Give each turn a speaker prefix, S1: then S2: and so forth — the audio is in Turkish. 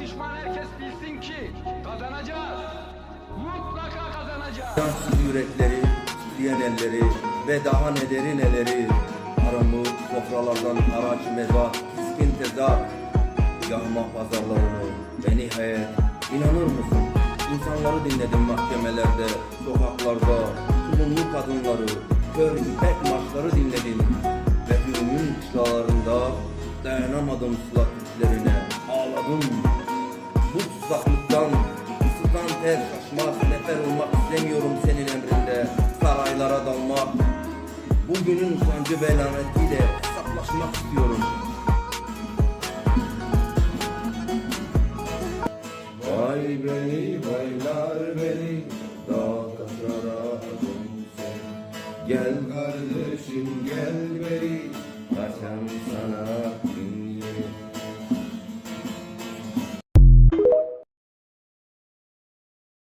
S1: düşman herkes bilsin ki kazanacağız. Mutlaka kazanacağız.
S2: Yürekleri, titreyen elleri ve daha neleri neleri Aramı sofralardan haraç mezat, piskin tezat Yağma pazarlarını ve nihayet inanır mısın? İnsanları dinledim mahkemelerde, sokaklarda Tulumlu kadınları, kör ipek marşları dinledim Ve hürümün kışlalarında dayanamadım türklerine Ağladım ev, mas, nefer olmak istemiyorum senin emrinde. Saraylara dalmak Bugünün sancı ve lanetiyle hesaplaşmak istiyorum. Vay beni, vaylar beni Dağ taşlara dönsün Gel kardeşim gel beni Kaçan